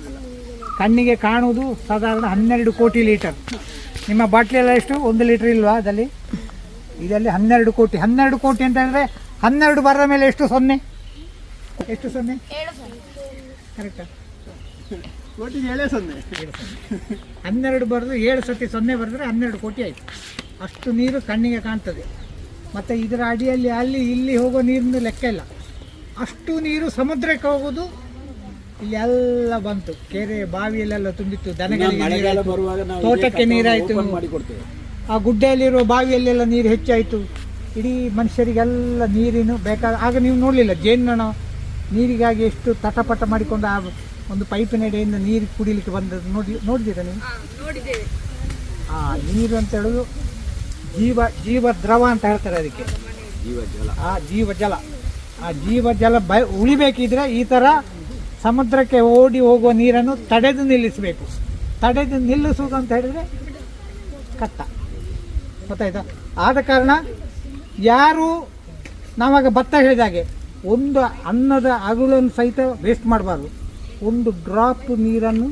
ಕಣ್ಣಿಗೆ ಕಾಣುವುದು ಸಾಧಾರಣ ಹನ್ನೆರಡು ಕೋಟಿ ಲೀಟರ್. ನಿಮ್ಮ ಬಾಟ್ಲಿ ಎಲ್ಲ ಎಷ್ಟು? ಒಂದು ಲೀಟರ್ ಇಲ್ವಾ ಅದರಲ್ಲಿ? ಇದರಲ್ಲಿ ಹನ್ನೆರಡು ಕೋಟಿ. ಹನ್ನೆರಡು ಕೋಟಿ ಅಂತ ಹೇಳಿದ್ರೆ ಹನ್ನೆರಡು ಬರದ ಮೇಲೆ ಎಷ್ಟು? ಸೊನ್ನೆ? ಎಷ್ಟು ಸೊನ್ನೆ? ಕರೆಕ್ಟಾ ಸೊನ್ನೆ. ಹನ್ನೆರಡು ಬರೆದು ಏಳು ಸತಿ ಸೊನ್ನೆ ಬರೆದ್ರೆ ಹನ್ನೆರಡು ಕೋಟಿ ಆಯಿತು. ಅಷ್ಟು ನೀರು ಕಣ್ಣಿಗೆ ಕಾಣ್ತದೆ. ಮತ್ತು ಇದರ ಅಡಿಯಲ್ಲಿ ಅಲ್ಲಿ ಇಲ್ಲಿ ಹೋಗೋ ನೀರಿನ ಲೆಕ್ಕ ಇಲ್ಲ. ಅಷ್ಟು ನೀರು ಸಮುದ್ರಕ್ಕೆ ಹೋಗೋದು ಇಲ್ಲಿ ಎಲ್ಲ ಬಂತು. ಕೆರೆ ಬಾವಿಯಲ್ಲೆಲ್ಲ ತುಂಬಿತ್ತು ದನಗಳಿಗೆ ತೋಟಕ್ಕೆ ನೀರಾಯಿತು. ಆ ಗುಡ್ಡೆಯಲ್ಲಿರುವ ಬಾವಿಯಲ್ಲೆಲ್ಲ ನೀರು ಹೆಚ್ಚಾಯಿತು. ಇಡೀ ಮನುಷ್ಯರಿಗೆಲ್ಲ ನೀರಿನೂ ಬೇಕಾದ ಆಗ ನೀವು ನೋಡಲಿಲ್ಲ ಜೇನ್ನಣ ನೀರಿಗಾಗಿ ಎಷ್ಟು ತಟಪಟ ಮಾಡಿಕೊಂಡು ಆ ಒಂದು ಪೈಪಿನಡೆಯಿಂದ ನೀರು ಕುಡಿಲಿಕ್ಕೆ ಬಂದದ್ದು. ನೋಡಿ ನೋಡಿದ್ದೀರಾ ನೀವು? ಆ ನೀರು ಅಂತ ಹೇಳೋದು ಜೀವ ಜೀವ ದ್ರವ ಅಂತ ಹೇಳ್ತಾರೆ ಅದಕ್ಕೆ. ಜೀವ ಜಲ. ಆ ಜೀವ ಜಲ. ಆ ಜೀವ ಜಲ ಬ ಉಳಿಬೇಕಿದ್ರೆ ಈ ಥರ ಸಮುದ್ರಕ್ಕೆ ಓಡಿ ಹೋಗುವ ನೀರನ್ನು ತಡೆದು ನಿಲ್ಲಿಸಬೇಕು. ತಡೆದು ನಿಲ್ಲಿಸುವುದು ಅಂತ ಹೇಳಿದ್ರೆ ಕಷ್ಟ. ಗೊತ್ತಾಯ್ತಾ? ಆದ ಕಾರಣ ಯಾರು ನಾವಾಗ ಭತ್ತ ಹೇಳಿದಾಗೆ ಒಂದು ಅನ್ನದ ಅಗುಳನ್ನು ಸಹಿತ ವೇಸ್ಟ್ ಮಾಡಬಾರ್ದು. ಒಂದು ಡ್ರಾಪ್ ನೀರನ್ನು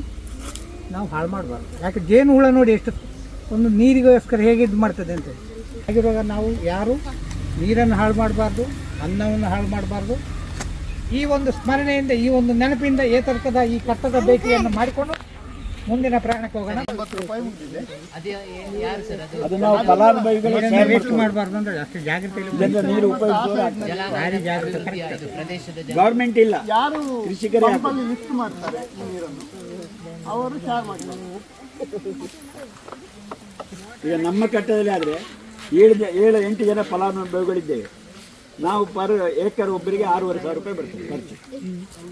ನಾವು ಹಾಳು ಮಾಡಬಾರ್ದು. ಯಾಕೆ ಜೇನು ಹುಳ ನೋಡಿ ಎಷ್ಟು ಒಂದು ನೀರಿಗೋಸ್ಕರ ಹೇಗೆ ಇದು ಮಾಡ್ತದೆ ಅಂತ. ಹಾಗಿರುವಾಗ ನಾವು ಯಾರು ನೀರನ್ನು ಹಾಳು ಮಾಡಬಾರ್ದು ಅನ್ನವನ್ನು ಹಾಳು ಮಾಡಬಾರ್ದು ಈ ಒಂದು ಸ್ಮರಣೆಯಿಂದ ಈ ಒಂದು ನೆನಪಿಂದ ಏತರ್ಕದ ಈ ಕಟ್ಟದ ಭೇಟಿಯನ್ನು ಮಾಡಿಕೊಂಡು ಮುಂದಿನ ಪ್ರಯಾಣಕ್ಕೆ ಹೋಗೋಣ. ವೇಸ್ಟ್ ಮಾಡಬಾರ್ದು ಅಂದ್ರೆ ಅಷ್ಟು ಜಾಗ್ರತೆ. ಗೌರ್ಮೆಂಟ್ ಇಲ್ಲ. ಯಾರು ಕೃಷಿಕರು ಮಾಡ್ತಾರೆ ನೀರನ್ನು? ಅವರು ಈಗ ನಮ್ಮ ಕಟ್ಟದಲ್ಲಿ ಆದರೆ ಏಳು ಜ ಏಳು ಎಂಟು ಜನ ಫಲಾನುಭವಿಗಳಿದ್ದೇವೆ. ನಾವು ಪರ್ ಏಕರ್ ಒಬ್ಬರಿಗೆ ಆರೂವರೆ ಸಾವಿರ ರೂಪಾಯಿ ಬರ್ತದೆ ಖರ್ಚು.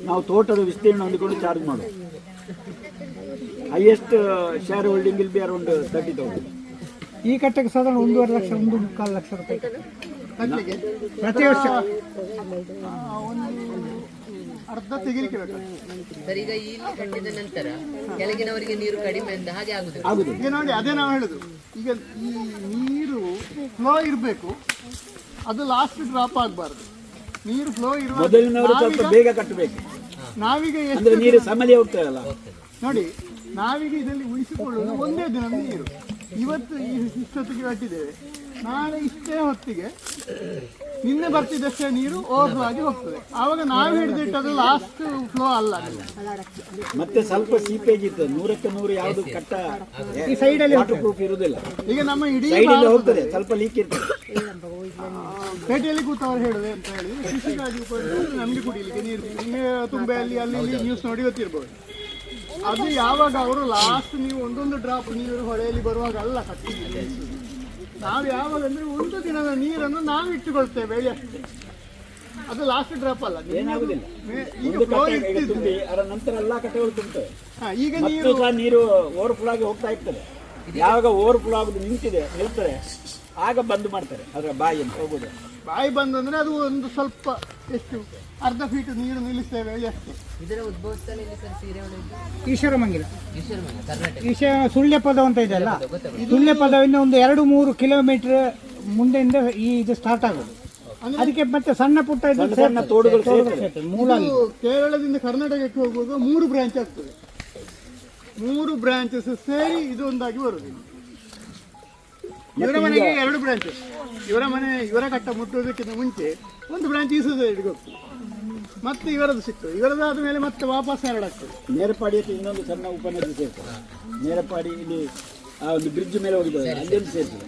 ನಾವು ತೋಟದ ವಿಸ್ತೀರ್ಣ ಹೊಂದಿಕೊಂಡು ಚಾರ್ಜ್ ಮಾಡೋದು. ಹೈಯೆಸ್ಟ್ ಶೇರ್ ಹೋಲ್ಡಿಂಗ್ ಇಲ್ಲಿ ಬಿ ಅರೌಂಡ್ ತರ್ಟಿ ತೌಸಂಡ್ ಈ ಕಟ್ಟಕ್ಕೆ ಸಾಧಾರಣ ಒಂದೂವರೆ ಲಕ್ಷ ಒಂದು ಮುಕ್ಕಾಲು ಲಕ್ಷ ರೂಪಾಯಿ ಪ್ರತಿ ವರ್ಷ? ಒಂದು ಅರ್ಧ ತೆಗಿಲಿಕ್ಕೆ ಸರ್ ಈಗ ಇಲ್ಲಿ ಕಟ್ಟಿದ ನಂತರ ಕೆಳಗಿನವರಿಗೆ ನೀರು ಕಡಿಮೆ ಅಂತ ಹಾಗೆ ಆಗುದಿಲ್ಲ. ಆಗುದಿಲ್ಲ. ನೋಡಿ ಅದೇ ನಾವು ಹೇಳುದು ಈಗ ಈ ನೀರು ಫ್ಲೋ ಇರಬೇಕು. ಅದು ಲಾಸ್ಟ್ ಡ್ರಾಪ್ ಆಗಬಾರ್ದು. ನೀರು ಫ್ಲೋ ಇರಬೇಕು ಮೊದಲಿನವರು ಸ್ವಲ್ಪ ನಾವೀಗ- ಬೇಗ ಕಟ್ಟಬೇಕು. ನಾವೀಗ ಎಷ್ಟು ನೀರು ಸಮಲಿ ಹೋಗ್ತದಲ್ಲ? ನೋಡಿ ನಾವೀಗ ಇದರಲ್ಲಿ ಉಳಿಸಿಕೊಳ್ಳೋದು ಒಂದೇ ದಿನ ನೀರು. ಇವತ್ತು ಈ ಇಷ್ಟೊತ್ತಿಗೆ ಕಟ್ಟಿದ್ದೇವೆ. ನಾಳೆ ಇಷ್ಟೇ ಹೊತ್ತಿಗೆ ನಿನ್ನೆ ಬರ್ತಿದ್ದಷ್ಟೇ ನೀರು ಓವರ್ಫ್ಲೋ ಆಗಿ ಹೋಗ್ತದೆ. ಆವಾಗ ನಾವು ಹಿಡಿದಿಟ್ಟದು ಲಾಸ್ಟ್ ಫ್ಲೋ ಅಲ್ಲ ಮತ್ತೆ ಸ್ವಲ್ಪ ಸೀಪೇಜ್ ಇತ್ತು ನೂರಕ್ಕೆ ನೂರು ಯಾವುದು ಕಟ್ಟ ಈ ಸೈಡ್ ವಾಟರ್ ಪ್ರೂಫ್ ಇರುವುದಿಲ್ಲ ಈಗ ನಮ್ಮ ಇಡೀ ಸೈಡ್ ಹೋಗ್ತದೆ ಸ್ವಲ್ಪ ಲೀಕ್ ಇರ್ತದೆ. ಪೇಟೆಯಲ್ಲಿ ಕೂತವ್ರು ಹೇಳುದು ಅಂತ ಹೇಳಿ ಕೃಷಿಗಾಗಿ ಉಪಯೋಗಿಸಿದ್ರೆ ನಮಗೆ ಕುಡಿಲಿಕ್ಕೆ ನೀರು ನಿಮಗೆ ತುಂಬೆಯಲ್ಲಿ ಅಲ್ಲಿ ಇಲ್ಲಿ ನ್ಯೂಸ್ ನೋಡಿ ಗೊತ್ತಿರ್ಬೋದು. ಅದು ಯಾವಾಗ ಅವರು ಲಾಸ್ಟ್ ನೀವು ಒಂದೊಂದು ಡ್ರಾಪ್ ನೀರು ಹೊಳೆಯಲ್ಲಿ ಬರುವಾಗ ಅಲ್ಲ ಕಟ್ಟಿದ್ದು. ನಾವು ಯಾವಾಗ ಅಂದ್ರೆ ಒಂದು ದಿನದ ನೀರನ್ನು ನಾವು ಇಟ್ಟುಕೊಳ್ತೇವೆ ಬೆಳೆ ಅದು ಲಾಸ್ಟ್ ಡ್ರಾಪ್ ಅಲ್ಲ. ಏನಾಗುದಿಲ್ಲ. ಈಗ ಒಂದು ಫ್ಲೋ ಕಟ್ಟೆ ಇರ್ತಿದ್ರೆ ತುಂಬಿ ಅದರ ನಂತರ ಎಲ್ಲ ಕಟ್ಟೆಗಳು ತುಂಬುತ್ತವೆ ಹಾ, ಈಗ ಮತ್ತು ನೀರು ಓವರ್ ಫ್ಲೋ ಓವರ್ಫ್ಲೋ ಆಗಿ ಹೋಗ್ತಾ ಇರ್ತದೆ. ಯಾವಾಗ ಓವರ್ಫ್ಲೋ ಆಗುದು ನಿಂತಿದೆ ನಿಲ್ತದೆ ಆಗ ಬಂದು ಮಾಡ್ತಾರೆ ಅದರ ಬಾಯಿಯನ್ನು ಹೋಗುದು. ಬಾಯಿ ಬಂದಂದ್ರೆ ಅದು ಒಂದು ಸ್ವಲ್ಪ ಎಷ್ಟು ಅರ್ಧ ಫೀಟ್ ನೀರು ನಿಲ್ಲಿಸ್ತೇವೆ ಎಷ್ಟು? ಇದರ ಉದ್ಭವಿಸ್ತಾನೆ ಇಲ್ಲಿ ಎಲ್ಲಿ ಸರ್ ಸೀರೆ ಉಳಿದು ಈಶ್ವರಮಂಗಿಲ ಈಶ್ವರಮಂಗ ಕರ್ನಾಟಕ. ಈಶ ಸುಳ್ಯ ಪದ ಅಂತ ಇದೆಯಲ್ಲ ಸುಳ್ಯ ಪದವಿಂದ ಒಂದು ಎರಡು ಮೂರು ಕಿಲೋಮೀಟರ್ ಮುಂದೆಯಿಂದ ಈ ಇದು ಸ್ಟಾರ್ಟ್ ಆಗೋದು. ಅದಕ್ಕೆ ಮತ್ತೆ ಸಣ್ಣ ಪುಟ್ಟ ಇದು ಸಣ್ಣ ತೋಡುಗಳು. ಮೂಲ ಇದು ಕೇರಳದಿಂದ ಕರ್ನಾಟಕಕ್ಕೆ ಹೋಗುವಾಗ ಮೂರು ಬ್ರಾಂಚ್ ಆಗ್ತದೆ. ಮೂರು ಬ್ರಾಂಚಸ್ ಸೇರಿ ಇದು ಒಂದಾಗಿ ಬರುದು. ಇವರ ಮನೆಗೆ ಎರಡು ಬ್ರಾಂಚ್ ಇವರ ಮನೆ ಇವರ ಕಟ್ಟ ಮುಟ್ಟುವುದಕ್ಕಿಂತ ಮುಂಚೆ ಒಂದು ಬ್ರಾಂಚ್ ಈ ಸೊಸೈಟಿಗೆ ಹೋಗ್ತದೆ ಮತ್ತೆ ಇವರದ್ದು ಸಿಗ್ತದೆ ಇವರದಾದ ಮೇಲೆ ಮತ್ತೆ ವಾಪಸ್ ಎರಡಾಗ್ತದೆ ನೇರಪಾಡಿಯಕ್ಕೆ ಅಂತ ಇನ್ನೊಂದು ಸಣ್ಣ ಉಪನದಿ ಸೇರ್ತದೆ. ನೇರಪಾಡಿ ಇಲ್ಲಿ ಆ ಒಂದು ಬ್ರಿಡ್ಜ್ ಮೇಲೆ ಹೋಗಿದ್ದಾರೆ ಅಲ್ಲಿಂದ ಸೇರ್ತದೆ.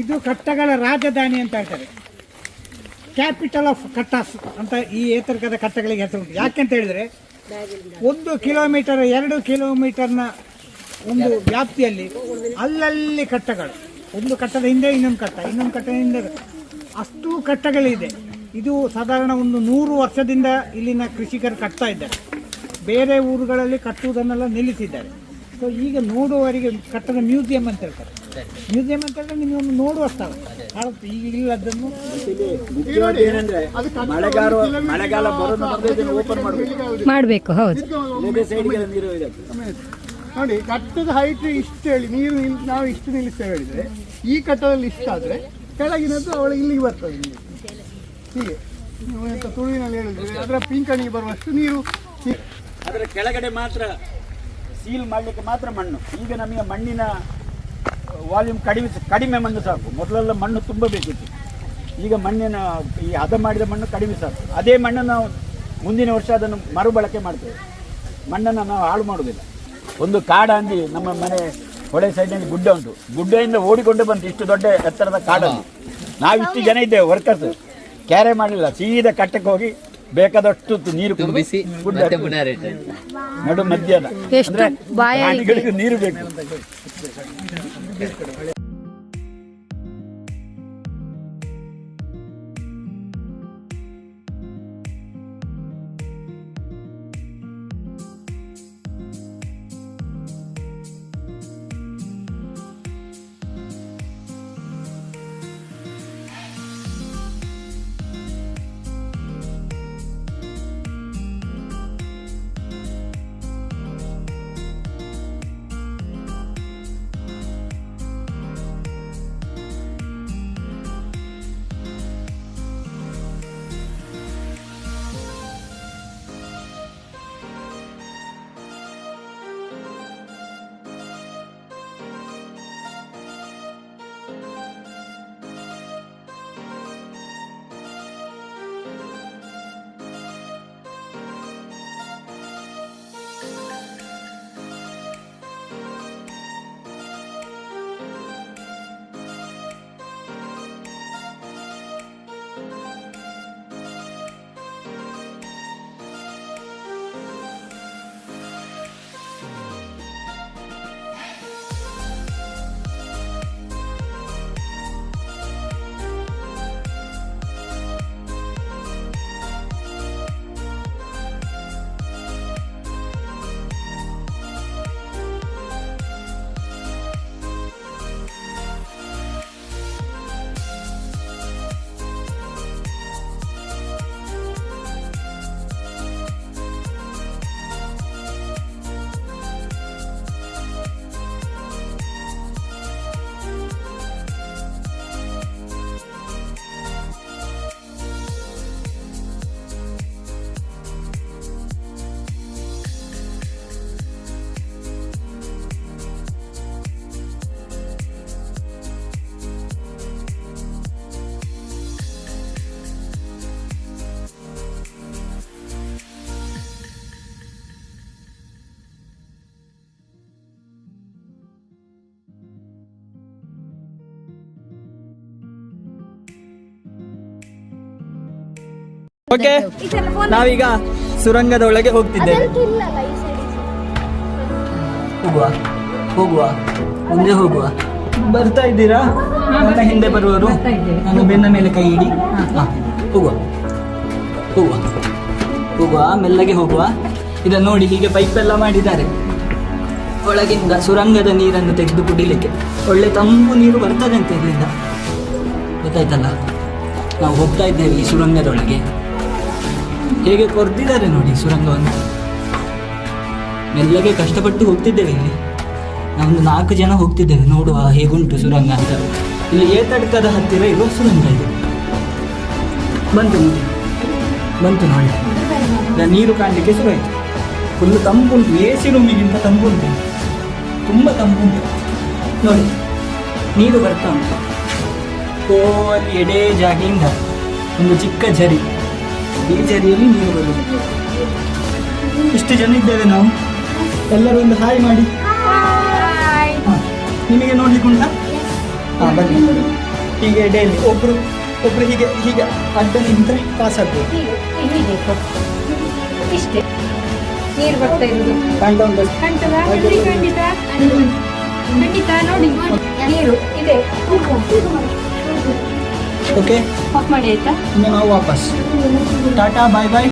ಇದು ಕಟ್ಟಗಳ ರಾಜಧಾನಿ ಅಂತ ಹೇಳ್ತಾರೆ. ಕ್ಯಾಪಿಟಲ್ ಆಫ್ ಕಟ್ಟಾಸ್ ಅಂತ ಈ ಏತರ್ಕದ ಕಟ್ಟಗಳಿಗೆ ಹೆಸರು ಯಾಕೆ ಅಂತ ಹೇಳಿದ್ರೆ ಒಂದು ಕಿಲೋಮೀಟರ್ ಎರಡು ಕಿಲೋಮೀಟರ್ನ ಒಂದು ವ್ಯಾಪ್ತಿಯಲ್ಲಿ ಅಲ್ಲಲ್ಲಿ ಕಟ್ಟಗಳು. ಒಂದು ಕಟ್ಟದ ಹಿಂದೆ ಇನ್ನೊಂದು ಕಟ್ಟ ಇನ್ನೊಂದು ಕಟ್ಟದ ಹಿಂದೆ ಅಷ್ಟು ಕಟ್ಟಗಳಿದೆ. ಇದು ಸಾಧಾರಣ ಒಂದು ನೂರು ವರ್ಷದಿಂದ ಇಲ್ಲಿನ ಕೃಷಿಕರು ಕಟ್ತಾ ಇದ್ದಾರೆ. ಬೇರೆ ಊರುಗಳಲ್ಲಿ ಕಟ್ಟುವುದನ್ನೆಲ್ಲ ನಿಲ್ಲಿಸಿದ್ದಾರೆ. ಸೊ ಈಗ ನೋಡುವವರಿಗೆ ಕಟ್ಟದ ಮ್ಯೂಸಿಯಂ ಅಂತ ಹೇಳ್ತಾರೆ. ಮ್ಯೂಸಿಯಂ ಅಂತ ಹೇಳಿದ್ರೆ ನಿಮಗೆ ಒಂದು ನೋಡುವ ಸ್ಥಳ. ಭಾರತ ಈಗ ಇಲ್ಲ ಅದನ್ನು ಮುಖ್ಯವಾಗಿ ಏನಂದ್ರೆ ಮಳೆಗಾಲ ಮಳೆಗಾಲ ಬರೋದು ಓಪನ್ ಮಾಡಬೇಕು. ಮಾಡಬೇಕು ಹೌದು. ನೋಡಿ, ಕಟ್ಟದ ಹೈಟ್ ಇಷ್ಟು ಹೇಳಿ, ನೀರು ನಾವು ಇಷ್ಟು ನಿಲ್ಲಿಸ್ತೇವೆ ಹೇಳಿದ್ರೆ, ಈ ಕಟ್ಟದಲ್ಲಿ ಇಷ್ಟ ಆದರೆ, ಕೆಳಗಿನದ್ದು ಅವಳು ಇಲ್ಲಿಗೆ ಬರ್ತದೆ ಹೀಗೆ. ನೀವು ಎಂತ ತುಳುವಿನಲ್ಲಿ ಹೇಳಿದ್ರೆ, ಅದರ ಪಿಂಕಣಿಗೆ ಬರುವಷ್ಟು ನೀರು ಅದರ ಕೆಳಗಡೆ ಮಾತ್ರ ಸೀಲ್ ಮಾಡಲಿಕ್ಕೆ ಮಾತ್ರ ಮಣ್ಣು. ಈಗ ನಮಗೆ ಮಣ್ಣಿನ ವಾಲ್ಯೂಮ್ ಕಡಿಮೆ ಕಡಿಮೆ ಮಣ್ಣು ಸಾಕು. ಮೊದಲೆಲ್ಲ ಮಣ್ಣು ತುಂಬ ಬೇಕಿತ್ತು. ಈಗ ಮಣ್ಣಿನ, ಈ ಹದ ಮಾಡಿದ ಮಣ್ಣು ಕಡಿಮೆ ಸಾಕು. ಅದೇ ಮಣ್ಣನ್ನು ಮುಂದಿನ ವರ್ಷ ಅದನ್ನು ಮರುಬಳಕೆ ಮಾಡ್ತೇವೆ. ಮಣ್ಣನ್ನು ನಾವು ಹಾಳು ಮಾಡುವುದಿಲ್ಲ. ಒಂದು ಕಾಡ ಅಂದಿ ನಮ್ಮ ಮನೆ ಹೊಳೆ ಸೈಡ್ನಲ್ಲಿ ಗುಡ್ಡ ಉಂಟು. ಗುಡ್ಡೆಯಿಂದ ಓಡಿಕೊಂಡು ಬಂತು ಇಷ್ಟು ದೊಡ್ಡ ಎತ್ತರದ ಕಾಡಲ್ಲಿ ನಾವು ಇಷ್ಟು ಜನ ಇದ್ದೇವೆ ವರ್ಕರ್ಸ್ ಕ್ಯಾರೆ ಮಾಡಲಿಲ್ಲ ಸೀದಾ ಕಟ್ಟಕ್ಕೆ ಹೋಗಿ ಬೇಕಾದಷ್ಟು ನೀರು ಕುಡಿಸಿ ತುಂಬಿಸಿ ನಡು ಮಧ್ಯಾಹ್ನ ಅಂದ್ರೆ. ನೀರು ಬೇಕು. ಓಕೆ ನಾವೀಗ ಸುರಂಗದ ಒಳಗೆ ಹೋಗ್ತಿದ್ದೇವೆ. ಹೋಗುವ ಹೋಗುವ ಮುಂದೆ ಹೋಗುವ. ಬರ್ತಾ ಇದ್ದೀರಾ? ನನ್ನ ಹಿಂದೆ ಬರುವವರು? ನನ್ನ ಬೆನ್ನ ಮೇಲೆ ಕೈ ಇಡಿ. ಹಾ, ಹೋಗುವ ಹೋಗುವ ಹೋಗುವ ಮೆಲ್ಲಗೆ ಹೋಗುವ. ಇದನ್ನು ನೋಡಿ ಹೀಗೆ ಪೈಪ್ ಎಲ್ಲ ಮಾಡಿದ್ದಾರೆ. ಒಳಗಿಂದ ಸುರಂಗದ ನೀರನ್ನು ತೆಗೆದು ಕುಡಿಲಿಕ್ಕೆ ಒಳ್ಳೆ ತಂಪು ನೀರು ಬರ್ತದೆ ಅಂತ ಇಲ್ಲಿಂದ. ಗೊತ್ತಾಯ್ತಲ್ಲ? ನಾವು ಹೋಗ್ತಾ ಇದ್ದೇವೆ ಈ ಸುರಂಗದೊಳಗೆ. ಹೇಗೆ ಕೊರ್ದಿದ್ದಾರೆ ನೋಡಿ ಸುರಂಗವನ್ನು ಮೆಲ್ಲಗೆ ಕಷ್ಟಪಟ್ಟು ಹೋಗ್ತಿದ್ದೇವೆ ಇಲ್ಲಿ. ನಾವೊಂದು ನಾಲ್ಕು ಜನ ಹೋಗ್ತಿದ್ದೇವೆ. ನೋಡುವ ಹೇಗುಂಟು ಸುರಂಗ ಅಂತ. ಇಲ್ಲಿ ಏತಡ್ಕದ ಹತ್ತಿರ ಇರುವ ಸುರಂಗ ಇದು. ಬಂತು ನೋಡಿ. ಬಂತು ನೋಡಿ. ನೀರು ಕಾಣಲಿಕ್ಕೆ ಶುರುವಾಯಿತು. ಫುಲ್ಲು ತಂಪುಂಟು. ಎ ಸಿ ರೂಮಿಗಿಂತ ತಂಪುಂಟು. ತುಂಬ ತಂಪುಂಟು. ನೋಡಿ, ನೀರು ಬರ್ತಾ ಉಂಟು. ಎಡೆ ಜಾಗಿಂದ ಒಂದು ಚಿಕ್ಕ ಝರಿ. ಈ ಝರಿಯಲ್ಲಿ ನೀರು ಬರುವುದು ಇಷ್ಟು ಜನ ಇದ್ದೇವೆ ನಾವು. ಎಲ್ಲರೂ ಒಂದು ಹಾಯ್ ಮಾಡಿ. ಹಾ. ನಿಮಗೆ ನೋಡ್ಲಿಕ್ಕೆ ಉಂಟಾ ಹಾಂ ಬನ್ನಿ. ಹೀಗೆ ಡೈಲಿ ಒಬ್ರು ಒಬ್ರು ಹೀಗೆ ಹೀಗೆ ಅಡ್ಡ ನಿಂತರೆ ಪಾಸ್ ಆಗ್ಬೋದು ಇಷ್ಟೇ. ನೀರು ಬರ್ತಾ ಇರೋದು. ಖಂಡಿತ ಖಂಡಿತ. ನೋಡಿ. ನೀರು ಇದೆ. ಓಕೆ ಆಫ್ ಮಾಡಿ ಆಯ್ತಾ? ಇನ್ನು ನಾವು ವಾಪಸ್. ಟಾಟಾ ಬಾಯ್ ಬಾಯ್